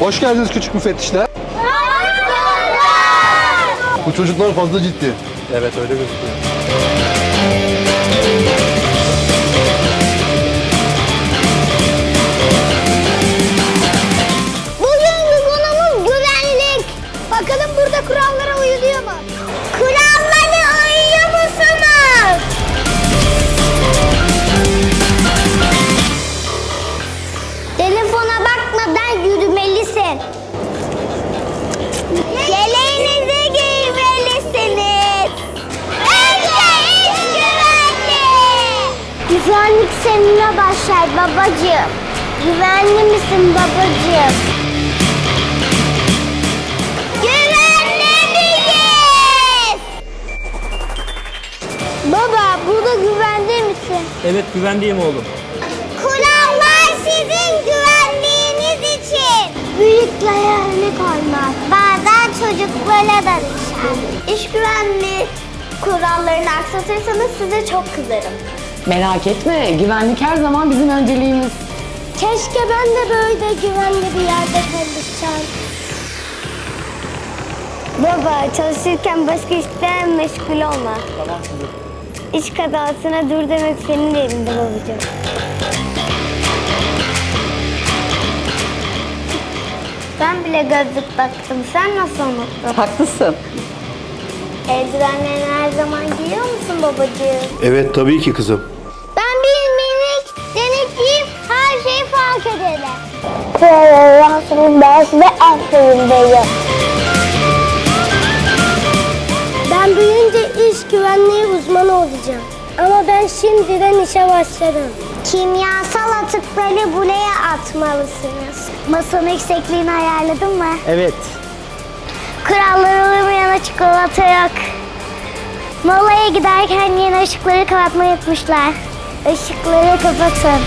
Hoş geldiniz küçük müfettişler. Bu çocuklar fazla ciddi. Evet öyle gözüküyor. Bugünkü konumuz güvenlik. Bakalım burada kurallara Güvenlik seninle başlar babacığım. Güvenli misin babacığım? Güvenli miyiz? Baba burada güvende misin? Evet güvendeyim oğlum. Kurallar sizin güvenliğiniz için. Büyüklere örnek olmak. Bazen çocuklara da düşer. İş güvenliği kurallarını aksatırsanız size çok kızarım. Merak etme, güvenlik her zaman bizim önceliğimiz. Keşke ben de böyle güvenli bir yerde çalışsam. Baba çalışırken başka işlerle meşgul olma. Tamam kızım. İş kazasına dur demek senin de elinde babacığım. Ben bile gözlük taktım. Sen nasıl unuttun? Haklısın. Eldivenlerini her zaman giyiyor musun babacığım? Evet tabii ki kızım. Ben bir minik denekliyim. Her şeyi fark ederim. Şöyle Resulullah ve aferindeyim. Ben büyüyünce iş güvenliği uzmanı olacağım. Ama ben şimdiden işe başladım. Kimyasal atıkları buraya atmalısınız. Masanın yüksekliğini ayarladın mı? Evet. Kurallara uymayana çikolata yok. Molaya giderken yine ışıkları kapatmayı unutmuşlar. Işıkları kapatın.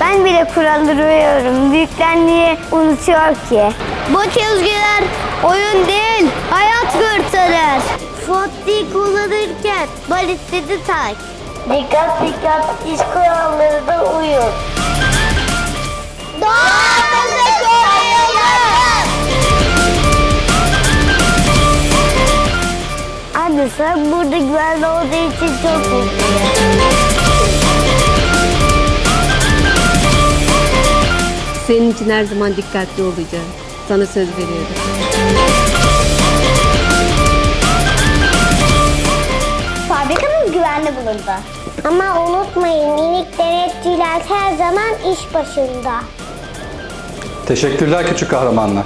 Ben bile uyuyorum. Büyükler niye unutuyor ki? Bu çizgiler oyun değil, hayat kurtarır. Fotli kullanırken balisleri tak. Dikkat dikkat, iş kuralları da uyun. Doğamızı Sen burada güvenli olduğu için çok mutluyum. Senin için her zaman dikkatli olacağım. Sana söz veriyorum. Fabrikamız güvenli bulundu. Ama unutmayın minik denetçiler her zaman iş başında. Teşekkürler küçük kahramanlar.